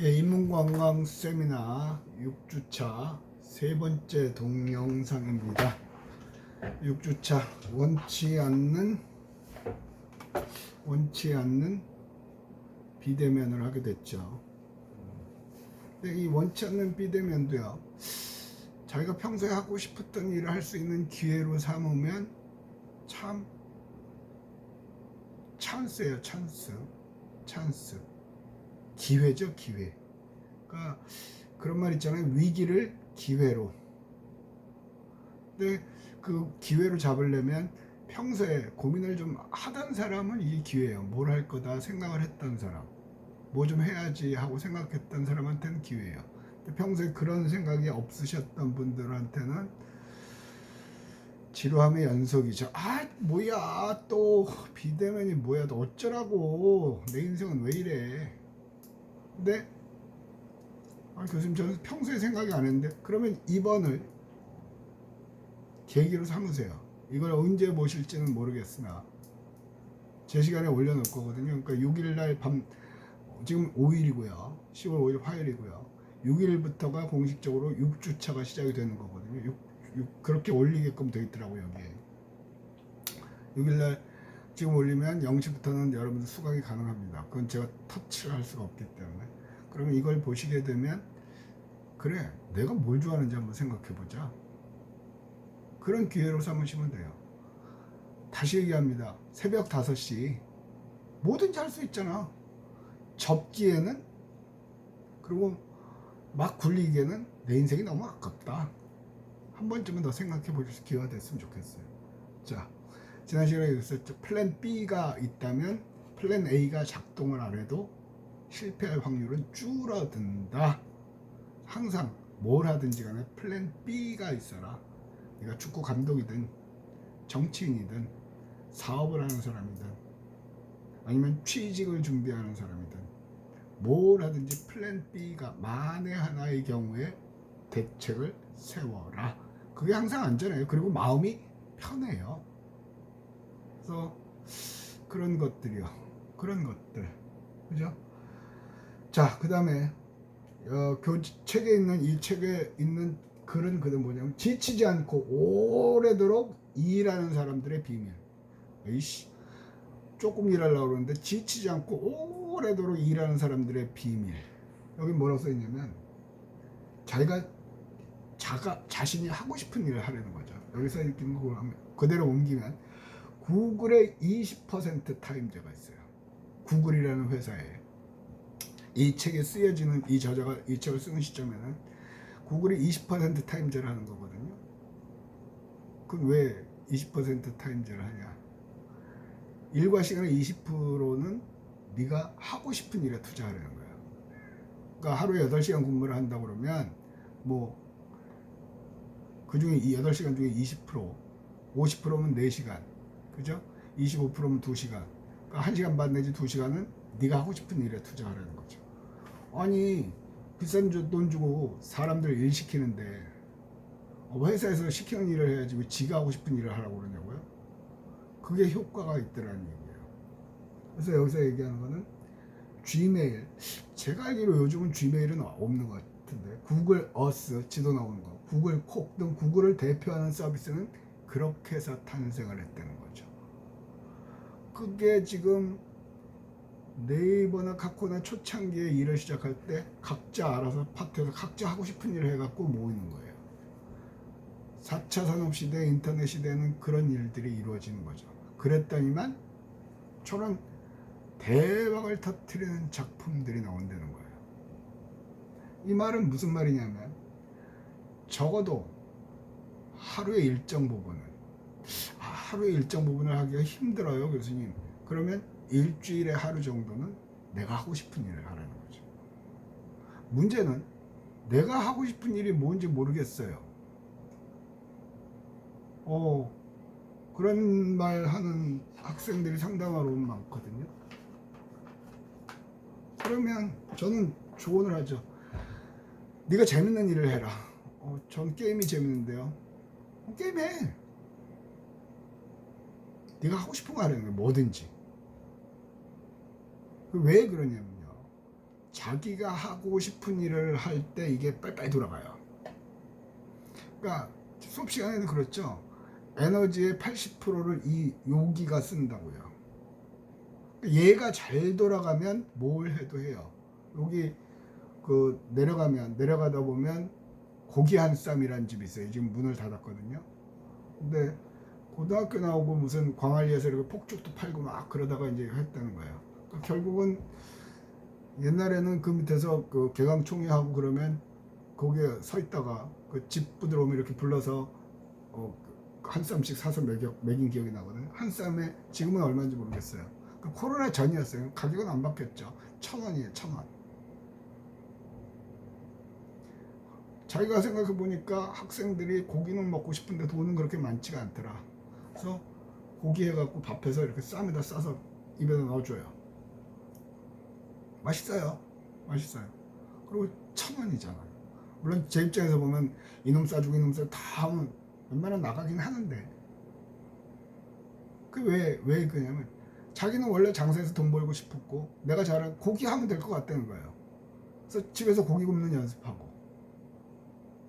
예, 인문관광 세미나 6주차 세 번째 동영상입니다. 6주차 원치 않는 원치 않는 비대면을 하게 됐죠. 근데 이 원치 않는 비대면도요. 자기가 평소에 하고 싶었던 일을 할 수 있는 기회로 삼으면 참 찬스예요, 찬스. 찬스. 기회죠, 기회. 그러니까 그런 말 있잖아요. 위기를 기회로. 근데 그 기회로 잡으려면 평소에 고민을 좀 하던 사람은 이게 기회예요. 뭘 할 거다 생각을 했던 사람. 뭐 좀 해야지 하고 생각했던 사람한테는 기회예요. 평소에 그런 생각이 없으셨던 분들한테는 지루함의 연속이죠. 아, 뭐야, 또 비대면이 뭐야, 또 어쩌라고. 내 인생은 왜 이래. 근데 아, 교수님 저는 평소에 생각이 안 했는데 그러면 이번을 계기로 삼으세요. 이걸 언제 모실지는 모르겠으나 제 시간에 올려놓을 거거든요. 그러니까 6일 날 밤 지금 5일이고요. 10월 5일 화요일이고요. 6일부터가 공식적으로 6주차가 시작이 되는 거거든요. 6, 6 그렇게 올리게끔 되어 있더라고요, 여기에. 6일 날 지금 올리면 0시부터는 여러분들 수강이 가능합니다. 그건 제가 터치를 할 수가 없기 때문에. 그러면 이걸 보시게 되면 그래 내가 뭘 좋아하는지 한번 생각해 보자. 그런 기회로 삼으시면 돼요. 다시 얘기합니다. 새벽 5시 뭐든지 할 수 있잖아. 접기에는 그리고 막 굴리기에는 내 인생이 너무 아깝다. 한 번쯤은 더 생각해 보실 기회가 됐으면 좋겠어요. 자, 지난 시간에 있었죠. 플랜 B가 있다면 플랜 A가 작동을 안 해도 실패할 확률은 줄어든다. 항상 뭘 하든지 간에 플랜 B가 있어라. 네가 축구 감독이든 정치인이든 사업을 하는 사람이든 아니면 취직을 준비하는 사람이든 뭘 하든지 플랜 B가 만에 하나의 경우에 대책을 세워라. 그게 항상 안전해요. 그리고 마음이 편해요. 그래서 그런 것들이요. 그런 것들. 그죠? 자, 그 다음에, 어, 교, 책에 있는, 이 책에 있는 글은 그는 뭐냐면, 지치지 않고 오래도록 일하는 사람들의 비밀. 에이씨, 조금 일하려고 그러는데, 지치지 않고 오래도록 일하는 사람들의 비밀. 여기 뭐라고 써있냐면, 자기가, 자가, 자신이 하고 싶은 일을 하려는 거죠. 여기서 이렇게 그걸 하면, 그대로 옮기면, 구글의 20% 타임제가 있어요. 구글이라는 회사에. 이 책에 쓰여지는 이 저자가 이 책을 쓰는 시점에는 구글이 20% 타임제를 하는 거거든요. 그럼 왜 20% 타임제를 하냐? 일과 시간의 20%는 네가 하고 싶은 일에 투자하려는 거야. 그러니까 하루에 8시간 근무를 한다 그러면 뭐 그 중에 이 8시간 중에 20% 50%면 4시간. 그죠? 25%면 2시간. 그러니까 1시간 반 내지 2시간은 네가 하고 싶은 일에 투자하라는 거죠. 아니 비싼 주- 돈 주고 사람들 일 시키는데 어, 회사에서 시키는 일을 해야지 왜 지가 하고 싶은 일을 하라고 그러냐고요? 그게 효과가 있더라는 얘기예요. 그래서 여기서 얘기하는 거는 Gmail. 제가 알기로 요즘은 Gmail은 없는 것 같은데 구글 어스 지도 나오는 거, 구글 콕 등 구글을 대표하는 서비스는 그렇게 해서 탄생을 했다는 거죠. 그게 지금 네이버나 카코나 초창기에 일을 시작할 때 각자 알아서 파트에서 각자 하고 싶은 일을 해갖고 모이는 거예요. 4차 산업시대, 인터넷 시대는 그런 일들이 이루어지는 거죠. 그랬더니만 저런 대박을 터트리는 작품들이 나온다는 거예요. 이 말은 무슨 말이냐면 적어도 하루의 일정 부분은 아, 하루의 일정 부분을 하기가 힘들어요, 교수님. 그러면 일주일에 하루 정도는 내가 하고 싶은 일을 하라는 거죠. 문제는 내가 하고 싶은 일이 뭔지 모르겠어요. 어, 그런 말 하는 학생들이 상당하로 많거든요. 그러면 저는 조언을 하죠. 네가 재밌는 일을 해라. 어, 전 게임이 재밌는데요. 어, 게임해. 네가 하고 싶은 거 하라는 거야. 뭐든지. 왜 그러냐면요. 자기가 하고 싶은 일을 할 때 이게 빨빨 돌아가요. 그러니까 수업 시간에도 그렇죠. 에너지의 80%를 이 요기가 쓴다고요. 얘가 잘 돌아가면 뭘 해도 해요. 여기 그 내려가면 내려가다 보면 고기 한 쌈이라는 집이 있어요. 지금 문을 닫았거든요. 근데 고등학교 나오고 무슨 광안리에서 이렇게 폭죽도 팔고 막 그러다가 이제 했다는 거예요. 그러니까 결국은 옛날에는 그 밑에서 그 개강총회하고 그러면 거기에 서 있다가 그 집부들 오면 이렇게 불러서 어, 한 쌈씩 사서 먹여, 먹인 기억이 나거든요. 한 쌈에 지금은 얼마인지 모르겠어요. 그 코로나 전이었어요. 가격은 안 바뀌었죠. 천 원이에요, 천 원. 자기가 생각해 보니까 학생들이 고기는 먹고 싶은데 돈은 그렇게 많지가 않더라. 그래서 고기 해갖고 밥해서 이렇게 쌈에다 싸서 입에다 넣어줘요. 맛있어요. 맛있어요. 그리고 천 원이잖아요. 물론 제 입장에서 보면 이놈 싸주고 이놈 싸주고 다 하면 웬만하면 나가긴 하는데 그 왜 왜 그냐면 자기는 원래 장사해서 돈 벌고 싶었고 내가 잘한 고기 하면 될 것 같다는 거예요. 그래서 집에서 고기 굽는 연습하고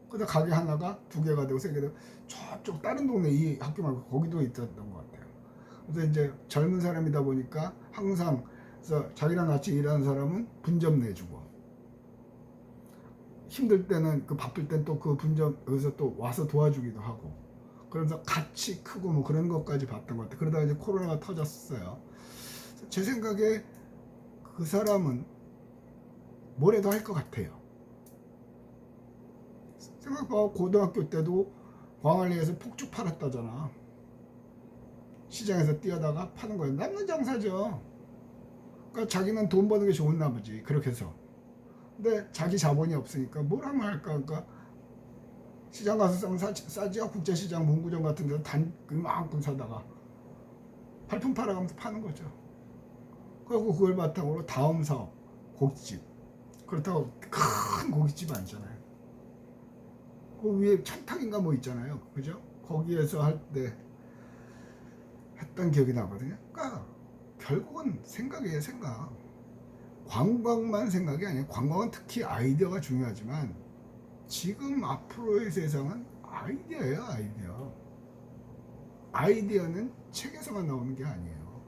그다 가게 하나가 두 개가 되고 세개 되고 저쪽 다른 동네 이 학교 말고 거기도 있었던 것 같아요. 그래서 이제 젊은 사람이다 보니까 항상 자기랑 같이 일하는 사람은 분점 내주고 힘들 때는 그 바쁠 땐 또 그 분점 여기서 또 와서 도와주기도 하고 그러면서 같이 크고 뭐 그런 것까지 봤던 것 같아요. 그러다가 이제 코로나가 터졌어요. 제 생각에 그 사람은 뭐래도 할 것 같아요. 생각봐 고등학교 때도 광안리에서 폭죽 팔았다잖아. 시장에서 뛰어다가 파는 거예요. 남는 장사죠. 그러니까 자기는 돈 버는 게 좋은나 보지. 그렇게 해서. 근데 자기 자본이 없으니까 뭘 하면 할까? 그러니까 시장 가서 사, 싸지요. 국제시장, 문구점 같은 데서 단 그만큼 사다가 발품 팔아가면서 파는 거죠. 그리고 그걸 바탕으로 다음 사업, 고깃집. 그렇다고 큰 고깃집 아니잖아요. 그 위에 천탁인가 뭐 있잖아요. 그죠? 거기에서 할 때 했던 기억이 나거든요. 그러니까 결국은 생각이에요, 생각. 관광만 생각이 아니에요. 관광은 특히 아이디어가 중요하지만 지금 앞으로의 세상은 아이디어예요, 아이디어. 아이디어는 책에서만 나오는 게 아니에요.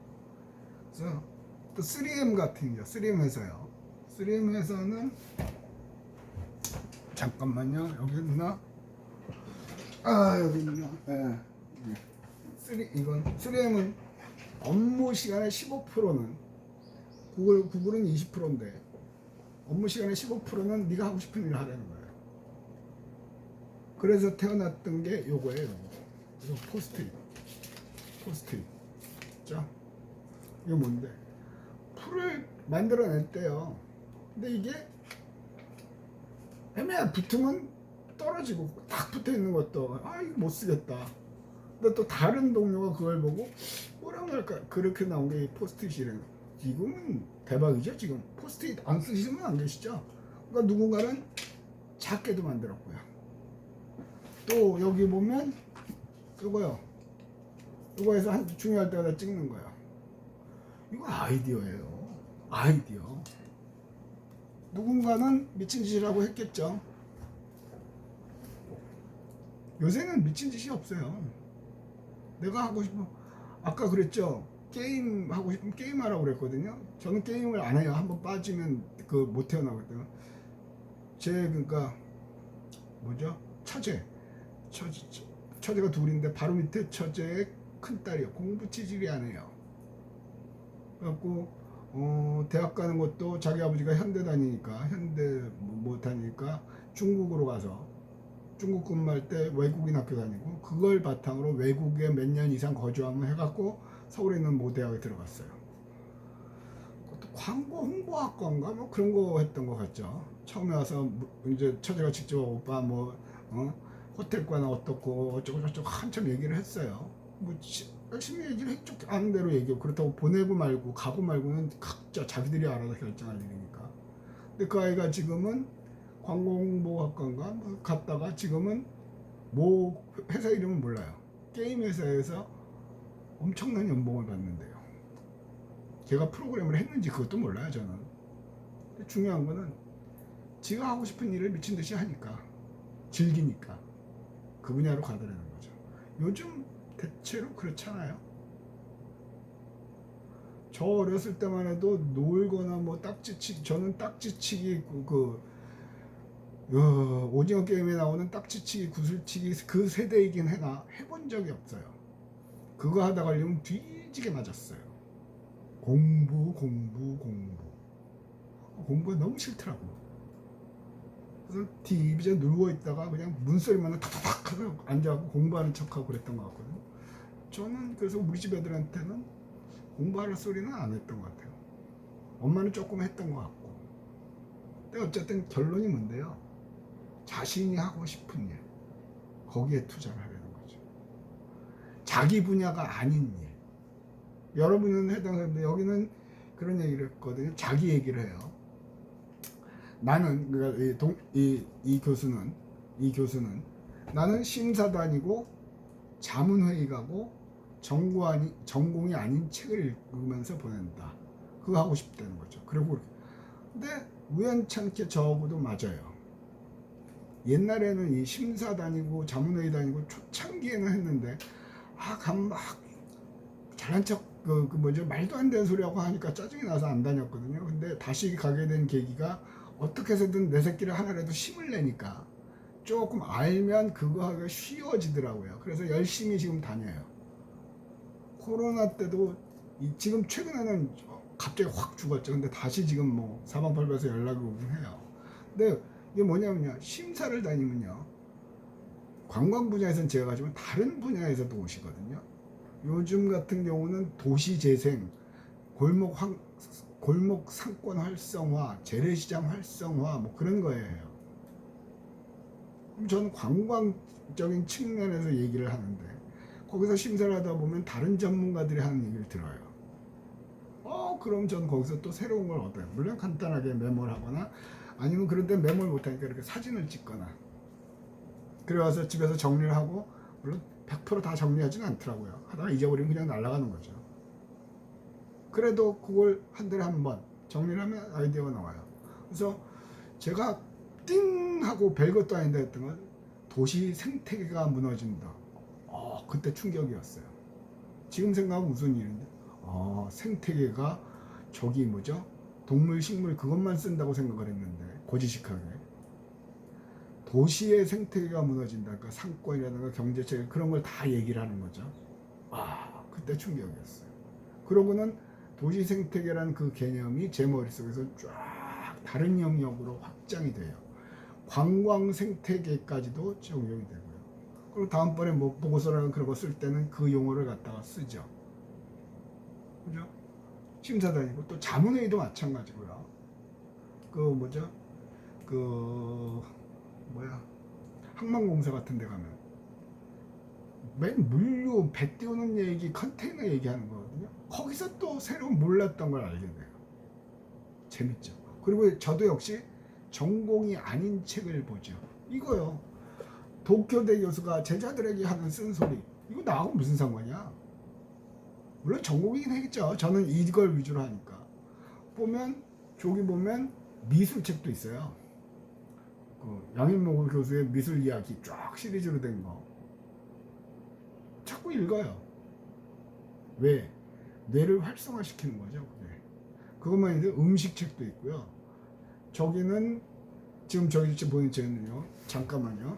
그래서 또 3M 같은 거, 3M 회사요. 3M 회사는 잠깐만요. 여기 있나? 아 여기 있나? 예. 예. 쓰리 이건 3M은 업무 시간의 15%는 구글 구글은 20%인데 업무 시간의 15%는 네가 하고 싶은 일을 하라는 거예요. 그래서 태어났던 게 요거예요. 요거. 이거 포스트잇. 포스트잇. 자, 이게 뭔데? 풀을 만들어냈대요. 근데 이게 애매한 붙으면 떨어지고 딱 붙어 있는 것도 아 이거 못 쓰겠다. 근데 또 다른 동료가 그걸 보고 뭐라고 할까 그렇게 나온 게이 포스트잇이래요. 지금은 대박이죠 지금 포스트잇 안 쓰시는 분안 계시죠? 그러니까 누군가는 작게도 만들었고요. 또 여기 보면 이거요. 이거에서 한 중요할 때마다 찍는 거예요. 이거 아이디어예요. 아이디어. 누군가는 미친 짓이라고 했겠죠. 요새는 미친 짓이 없어요. 내가 하고 싶은 아까 그랬죠. 게임 하고 싶으면 게임 하라고 그랬거든요. 저는 게임을 안 해요. 한번 빠지면 그 못 태어나거든요. 제 그러니까 뭐죠? 처제. 처제 처제가 둘인데 바로 밑에 처제의 큰 딸이요. 공부 치질이 안 해요. 그래갖고 어, 대학 가는 것도 자기 아버지가 현대 다니니까 현대 뭐, 뭐 다니니까 중국으로 가서 중국 근무할 때 외국인 학교 다니고 그걸 바탕으로 외국에 몇 년 이상 거주하면 해갖고 서울에 있는 모 대학에 들어갔어요. 그것도 광고 홍보학과인가 뭐 그런 거 했던 것 같죠. 처음에 와서 뭐 이제 처제가 직접 오빠 뭐 어? 호텔과는 어떻고 어쩌고 저쩌고 한참 얘기를 했어요. 뭐 지- 열심히 얘기를 했죠. 아는 대로 얘기하고 그렇다고 보내고 말고 가고 말고는 각자 자기들이 알아서 결정할 일이니까. 근데 그 아이가 지금은 관공보학과인가 뭐 갔다가 지금은 뭐 회사 이름은 몰라요. 게임 회사에서 엄청난 연봉을 받는데요. 제가 프로그램을 했는지 그것도 몰라요 저는. 중요한 거는 지가 하고 싶은 일을 미친 듯이 하니까 즐기니까 그 분야로 가더라는 거죠. 요즘 대체로 그렇잖아요. 저 어렸을 때만 해도 놀거나 뭐 딱지치기 저는 딱지치기 그, 그 어, 오징어 게임에 나오는 딱지치기 구슬치기 그 세대이긴 해나 해본 적이 없어요. 그거 하다 걸리면 뒤지게 맞았어요. 공부 공부 공부 공부가 너무 싫더라고. 그래서 TV에 누워 있다가 그냥 문소리만 타닥 하고 앉아갖고 공부하는 척하고 그랬던 것 같거든요. 저는 그래서 우리 집 애들한테는 공부하는 소리는 안 했던 것 같아요. 엄마는 조금 했던 것 같고. 근데 어쨌든 결론이 뭔데요? 자신이 하고 싶은 일, 거기에 투자를 하려는 거죠. 자기 분야가 아닌 일. 여러분은 해당하는데 여기는 그런 얘기를 했거든요. 자기 얘기를 해요. 나는 그러니까 이, 동, 이, 이 교수는 이 교수는 나는 심사도 아니고 자문회의 가고 전공 아니, 전공이 아닌 책을 읽으면서 보낸다. 그거 하고 싶다는 거죠. 그리고 근데 우연찮게 저하고도 맞아요. 옛날에는 이 심사 다니고 자문회의 다니고 초창기에는 했는데 아감막 잘난 척 그 그 뭐죠 말도 안 되는 소리하고 하니까 짜증이 나서 안 다녔거든요. 근데 다시 가게 된 계기가 어떻게 해서든 내 새끼를 하나라도 힘을 내니까 조금 알면 그거 하기가 쉬워지더라고요. 그래서 열심히 지금 다녀요. 코로나 때도 이- 지금 최근에는 갑자기 확 죽었죠. 근데 다시 지금 뭐 사방팔방에서 오긴 해요. 근데 이게 뭐냐면요. 심사를 다니면요. 관광 분야에서는 제가 가지만 다른 분야에서도 오시거든요. 요즘 같은 경우는 도시 재생, 골목 환, 골목 상권 활성화, 재래시장 활성화 뭐 그런 거예요. 그럼 저는 관광적인 측면에서 얘기를 하는데 거기서 심사를 하다 보면 다른 전문가들이 하는 얘기를 들어요. 어, 그럼 전 거기서 또 새로운 걸 얻어요. 물론 간단하게 메모를 하거나 아니면 그런데 메모를 못하니까 이렇게 사진을 찍거나 그래 와서 집에서 정리를 하고 물론 100%다 정리하지는 않더라고요. 하다가 잊어버리면 그냥 날아가는 거죠. 그래도 그걸 한 달에 한 번 정리를 하면 아이디어가 나와요. 그래서 제가 띵 하고 별것도 아닌데 했던 건 도시 생태계가 무너진다. 어, 그때 충격이었어요. 지금 생각하면 무슨 일인데? 아, 생태계가 저기 뭐죠? 동물, 식물 그것만 쓴다고 생각을 했는데 고지식하게 도시의 생태계가 무너진다. 그러니까 상권이라든가 경제체계 그런 걸 다 얘기를 하는 거죠. 아, 그때 충격이었어요. 그러고는 도시 생태계라는 그 개념이 제 머릿속에서 쫙 다른 영역으로 확장이 돼요. 관광 생태계까지도 적용이 되고요. 그리고 다음번에 뭐 보고서라는 그런 거 쓸 때는 그 용어를 갖다가 쓰죠. 그죠? 심사단이고 또 자문회의도 마찬가지고요. 그 뭐죠? 그 뭐야? 항만공사 같은 데 가면 맨 물류 배 띄우는 얘기 컨테이너 얘기하는 거거든요. 거기서 또 새로운 몰랐던 걸 알게 돼요. 재밌죠. 그리고 저도 역시 전공이 아닌 책을 보죠. 이거요. 도쿄대 교수가 제자들에게 하는 쓴소리. 이거 나하고 무슨 상관이야? 물론 전공이긴 하겠죠. 저는 이걸 위주로 하니까. 보면 저기 보면 미술책도 있어요. 그 양인모 교수의 미술 이야기 쫙 시리즈로 된 거. 자꾸 읽어요. 왜? 뇌를 활성화시키는 거죠. 그게. 그것만 있는데 음식책도 있고요. 저기는 지금 저기 지금 보이는 책은요. 잠깐만요.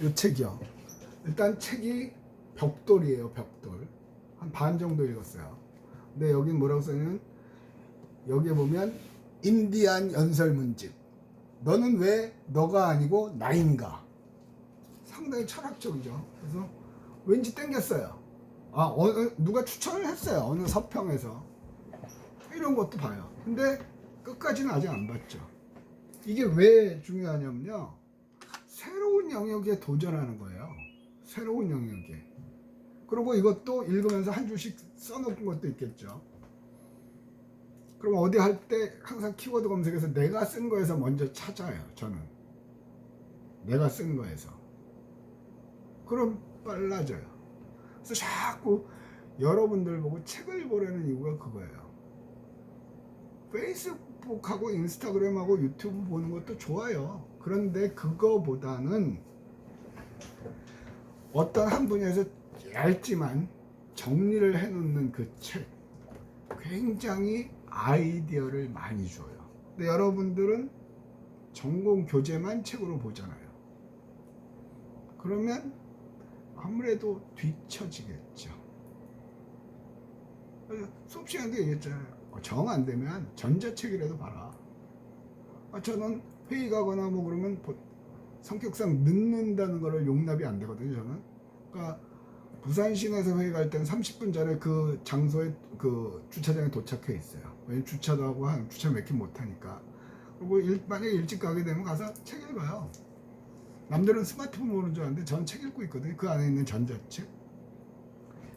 이 책이요. 일단 책이 벽돌이에요. 벽돌. 한 반 정도 읽었어요. 근데 여긴 뭐라고 써있는 여기에 보면 인디안 연설 문집. 너는 왜 너가 아니고 나인가? 상당히 철학적이죠. 그래서 왠지 땡겼어요. 아, 어느, 누가 추천을 했어요. 어느 서평에서. 이런 것도 봐요. 근데 끝까지는 아직 안 봤죠. 이게 왜 중요하냐면요. 새로운 영역에 도전하는 거예요. 새로운 영역에. 그리고 이것도 읽으면서 한 줄씩 써놓은 것도 있겠죠. 그럼 어디 할 때 항상 키워드 검색해서 내가 쓴 거에서 먼저 찾아요. 저는. 내가 쓴 거에서. 그럼 빨라져요. 그래서 자꾸 여러분들 보고 책을 보라는 이유가 그거예요. 페이스북하고 인스타그램하고 유튜브 보는 것도 좋아요. 그런데 그거보다는 어떤 한 분야에서 얇지만 정리를 해놓는 그 책 굉장히 아이디어를 많이 줘요. 근데 여러분들은 전공 교재만 책으로 보잖아요. 그러면 아무래도 뒤처지겠죠. 수업 시간에 얘기했잖아요. 정 안 되면 전자책이라도 봐라. 아, 저는 회의 가거나 뭐 그러면 보- 성격상 늦는다는 거를 용납이 안 되거든요. 저는. 그러니까 부산 시내에서 회의 갈 때는 30분 전에 그 장소에 그 주차장에 도착해 있어요. 왜냐면 주차도 하고 한 주차 몇킨못 하니까. 그리고 일, 만약에 일찍 가게 되면 가서 책 읽어요. 남들은 스마트폰 보는 줄 아는데 저는 책 읽고 있거든요. 그 안에 있는 전자책.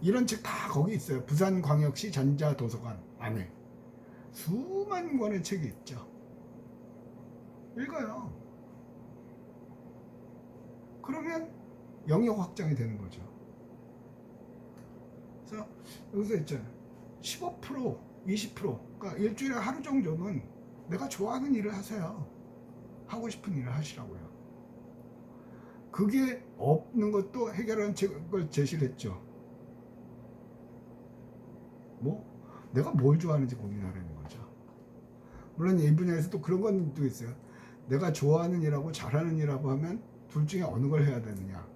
이런 책 다 거기 있어요. 부산광역시 전자도서관 안에. 수만 권의 책이 있죠. 읽어요. 그러면 영역 확장이 되는 거죠. 그래서 여기서 있잖아요. 15%, 20%. 그러니까 일주일에 하루 정도는 내가 좋아하는 일을 하세요. 하고 싶은 일을 하시라고요. 그게 없는 것도 해결하는 책을 제시를 했죠. 뭐? 내가 뭘 좋아하는지 고민하라는 거죠. 물론 이 분야에서 또 그런 건 또 있어요. 내가 좋아하는 일하고 잘하는 일하고 하면 둘 중에 어느 걸 해야 되느냐.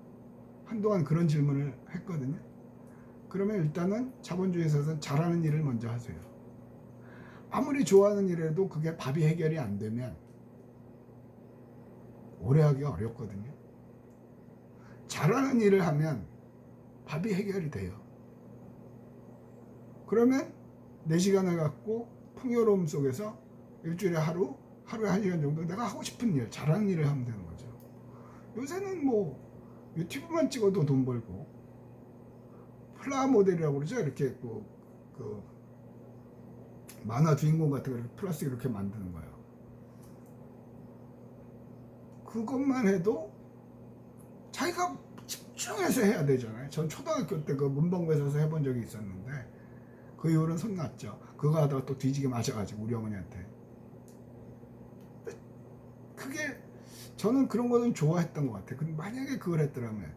한동안 그런 질문을 했거든요. 그러면 일단은 자본주의에서는 잘하는 일을 먼저 하세요. 아무리 좋아하는 일에도 그게 밥이 해결이 안 되면 오래 하기가 어렵거든요. 잘하는 일을 하면 밥이 해결이 돼요. 그러면 4시간을 갖고 풍요로움 속에서 일주일에 하루, 하루에 1시간 정도 내가 하고 싶은 일, 잘하는 일을 하면 되는 거죠. 요새는 뭐 유튜브만 찍어도 돈 벌고 플라 모델이라고 그러죠. 이렇게 그, 그 만화 주인공 같은 거 이렇게 플라스틱 이렇게 만드는 거예요. 그것만 해도 자기가 집중해서 해야 되잖아요. 전 초등학교 때 그 문방구에서 해본 적이 있었는데 그 이후로는 손 났죠. 그거 하다가 또 뒤지게 맞아가지고 우리 어머니한테. 그게 저는 그런 거는 좋아했던 것 같아요. 근데 만약에 그걸 했더라면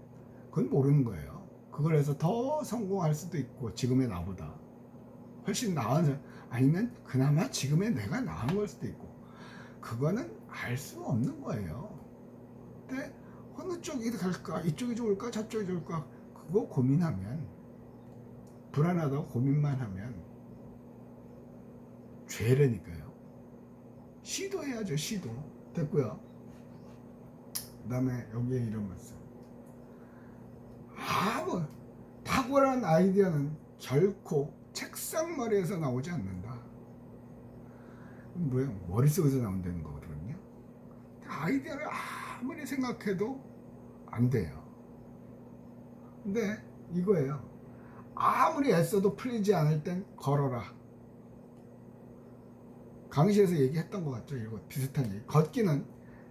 그건 모르는 거예요. 그걸 해서 더 성공할 수도 있고 지금의 나보다 훨씬 나은 사- 아니면 그나마 지금의 내가 나은 걸 수도 있고 그거는 알 수 없는 거예요. 근데 어느 쪽이 갈까 이쪽이 좋을까 저쪽이 좋을까 그거 고민하면 불안하다고 고민만 하면 죄라니까요. 시도해야죠 시도 됐고요. 그 다음에 여기에 이런 말씀. 아무 탁월한 아이디어는 결코 책상머리에서 나오지 않는다. 뭐야 머릿속에서 나온다는 거거든요. 아이디어를 아무리 생각해도 안 돼요. 근데 이거예요. 아무리 애써도 풀리지 않을 땐 걸어라. 강의실에서 얘기했던 것 같죠. 이거 비슷한 얘기. 걷기는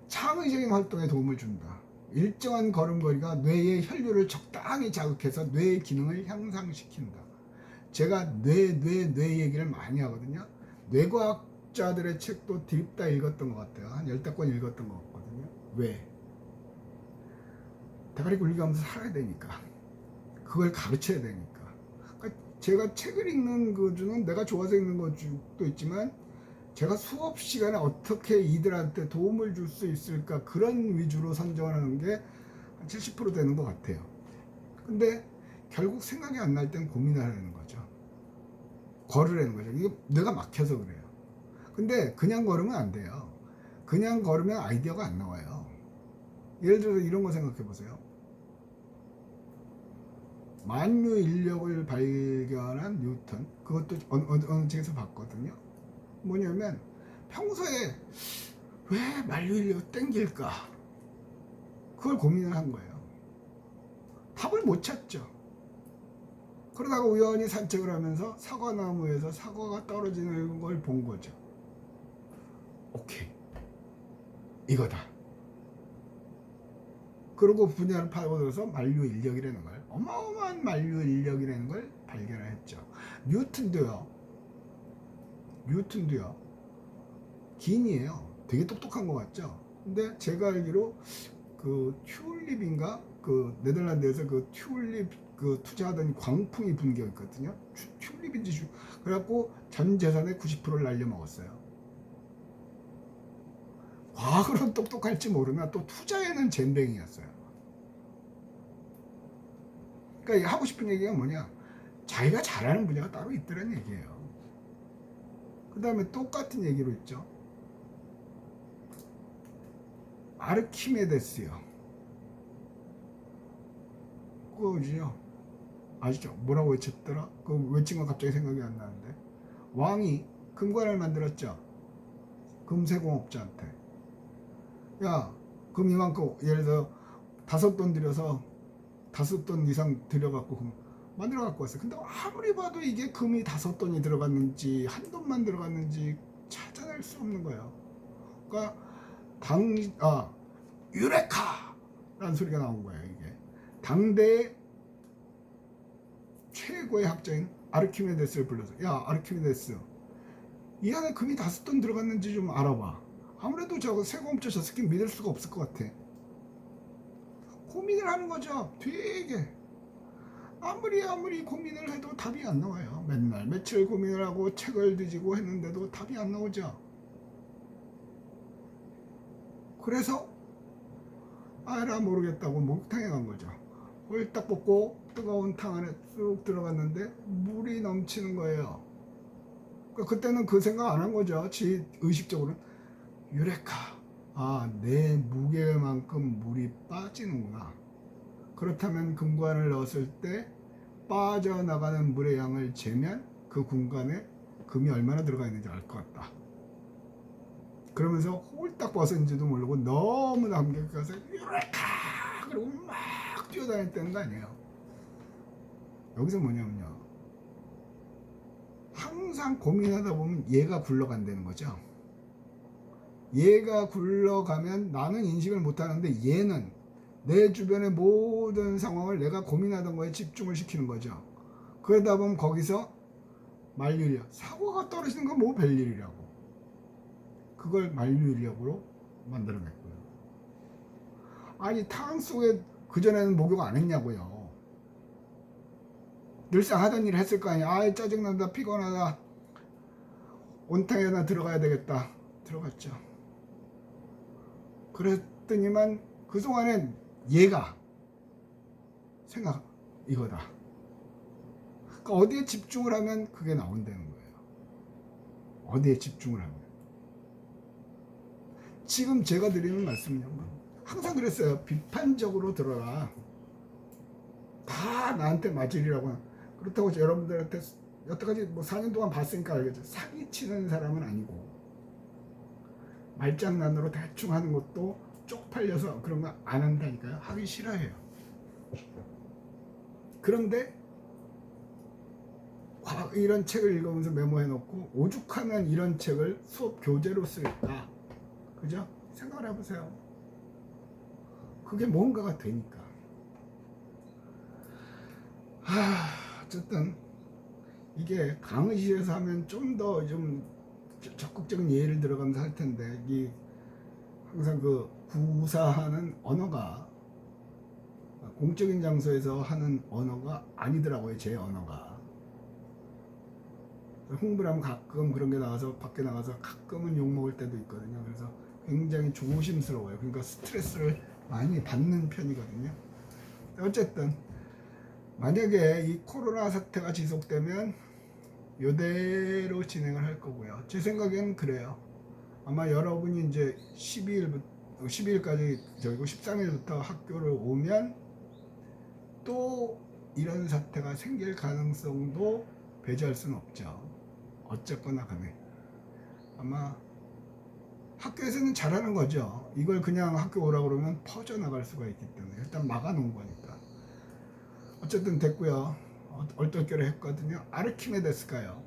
창의적인 활동에 도움을 준다. 일정한 걸음걸이가 뇌의 혈류를 적당히 자극해서 뇌의 기능을 향상시킨다. 제가 뇌, 뇌, 뇌 얘기를 많이 하거든요. 뇌과학자들의 책도 드립다 읽었던 것 같아요. 한 열댓 권 읽었던 것 같거든요. 왜? 대가리 굴리가면서 살아야 되니까. 그걸 가르쳐야 되니까. 그러니까 제가 책을 읽는 거주는 내가 좋아서 읽는 것도 있지만 제가 수업 시간에 어떻게 이들한테 도움을 줄 수 있을까 그런 위주로 선정하는 게한70% 되는 것 같아요. 근데 결국 생각이 안 날 땐 고민하라는 거죠. 걸으라는 거죠. 이게 내가 막혀서 그래요. 근데 그냥 걸으면 안 돼요. 그냥 걸으면 아이디어가 안 나와요. 예를 들어서 이런 거 생각해 보세요. 만유 인력을 발견한 뉴턴 그것도 어느, 어느 책에서 봤거든요. 뭐냐면 평소에 왜 만유 인력 땡길까? 그걸 고민을 한 거예요. 답을 못 찾죠. 그러다가 우연히 산책을 하면서 사과나무에서 사과가 떨어지는 걸 본 거죠. 오케이. 이거다. 그리고 분야를 파고들어서 만류 인력이라는 걸 어마어마한 만류 인력이라는 걸 발견을 했죠. 뉴턴도요. 뉴턴도요. 기인이에요. 되게 똑똑한 것 같죠. 근데 제가 알기로 그 튤립인가 그 네덜란드에서 그 튤립 그 투자하던 광풍이 분게 있거든요. 튜- 튤립인지 주- 그래갖고 전 재산의 90%를 날려 먹었어요. 과학으로는 똑똑할지 모르나 또 투자에는 젠뱅이었어요. 그러니까 하고 싶은 얘기가 뭐냐? 자기가 잘하는 분야가 따로 있더란 얘기예요. 그 다음에 똑같은 얘기로 있죠. 아르키메데스요. 그거죠. 아시죠? 뭐라고 외쳤더라? 그 외친 거 갑자기 생각이 안 나는데. 왕이 금관을 만들었죠. 금세공업자한테. 야, 금 이만큼 예를 들어 다섯 돈 들여서 다섯 돈 이상 들여갖고 금 만들어 갖고 왔어요. 근데 아무리 봐도 이게 금이 다섯 돈이 들어갔는지 한 돈만 들어갔는지 찾아낼 수 없는 거예요. 그러니까 당, 아, 유레카라는 소리가 나온 거예요, 이게. 당대의 최고의 학자인 아르키메데스를 불러서, 야, 아르키메데스, 이 안에 금이 다섯 돈 들어갔는지 좀 알아봐. 아무래도 저거 세공업자 저 새끼 믿을 수가 없을 것 같아. 고민을 하는 거죠. 되게. 아무리 아무리 고민을 해도 답이 안 나와요. 맨날 며칠 고민을 하고 책을 뒤지고 했는데도 답이 안 나오죠. 그래서 알아 모르겠다고 목욕탕에 간 거죠. 홀딱 벗고 뜨거운 탕 안에 쑥 들어갔는데 물이 넘치는 거예요. 그때는 그 생각 안 한 거죠. 지 의식적으로 유레카. 아, 내 무게만큼 물이 빠지는구나. 그렇다면 금관을 넣었을 때 빠져나가는 물의 양을 재면 그 공간에 금이 얼마나 들어가 있는지 알 것 같다. 그러면서 홀딱 벗은지도 모르고 너무 감격해서 유레카! 그리고 막 뛰어다녔다는 거 아니에요. 여기서 뭐냐면요. 항상 고민하다 보면 얘가 굴러간다는 거죠. 얘가 굴러가면 나는 인식을 못하는데 얘는 내 주변의 모든 상황을 내가 고민하던 거에 집중을 시키는 거죠. 그러다 보면 거기서 만류력, 사고가 떨어지는 건 뭐 별일이라고. 그걸 만류력으로 만들어냈고요. 아니 탕 속에 그전에는 목욕 안 했냐고요. 늘상 하던 일 했을 거 아니야. 아 짜증난다 피곤하다. 온탕에나 들어가야 되겠다. 들어갔죠. 그랬더니만 그동안엔 얘가 생각 이거다. 그러니까 어디에 집중을 하면 그게 나온다는 거예요. 어디에 집중을 하면. 지금 제가 드리는 말씀은요. 항상 그랬어요. 비판적으로 들어라. 다 나한테 맞으리라고. 그렇다고 여러분들한테 여태까지 뭐 4년 동안 봤으니까 알겠죠. 사기치는 사람은 아니고 말장난으로 대충 하는 것도 쪽팔려서 그런 거 안 한다니까요. 하기 싫어해요. 그런데 과- 이런 책을 읽으면서 메모해 놓고 오죽하면 이런 책을 수업 교재로 쓸까? 그죠? 생각을 해보세요. 그게 뭔가가 되니까. 하, 어쨌든 이게 강의실에서 하면 좀 더좀 적극적인 예를 들어가면서 할 텐데 이 항상 그 구사하는 언어가 공적인 장소에서 하는 언어가 아니더라고요 제 언어가 홍보를 하면 가끔 그런 게 나와서 밖에 나가서 가끔은 욕 먹을 때도 있거든요 그래서 굉장히 조심스러워요 그러니까 스트레스를 많이 받는 편이거든요 어쨌든 만약에 이 코로나 사태가 지속되면 이대로 진행을 할 거고요. 제 생각에는 그래요. 아마 여러분이 이제 12일 12일까지 저기고 13일부터 학교를 오면 또 이런 사태가 생길 가능성도 배제할 수는 없죠. 어쨌거나 간에 아마 학교에서는 잘하는 거죠. 이걸 그냥 학교 오라고 그러면 퍼져 나갈 수가 있기 때문에 일단 막아 놓은 거니까. 어쨌든 됐고요. 어, 얼떨결에 했거든요. 아르키메데스가요.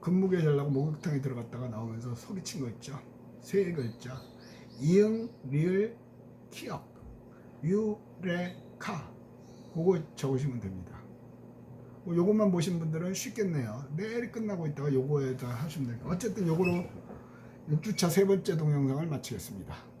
근무계 잘라고 목욕탕에 들어갔다가 나오면서 소리친 거 있죠. 세 글자. 이응, 리을, 키역, 유레카. 그거 적으시면 됩니다. 뭐 요것만 보신 분들은 쉽겠네요. 내일 끝나고 있다가 요거에다 하시면 돼요. 어쨌든 요거로 6주차 세 번째 동영상을 마치겠습니다.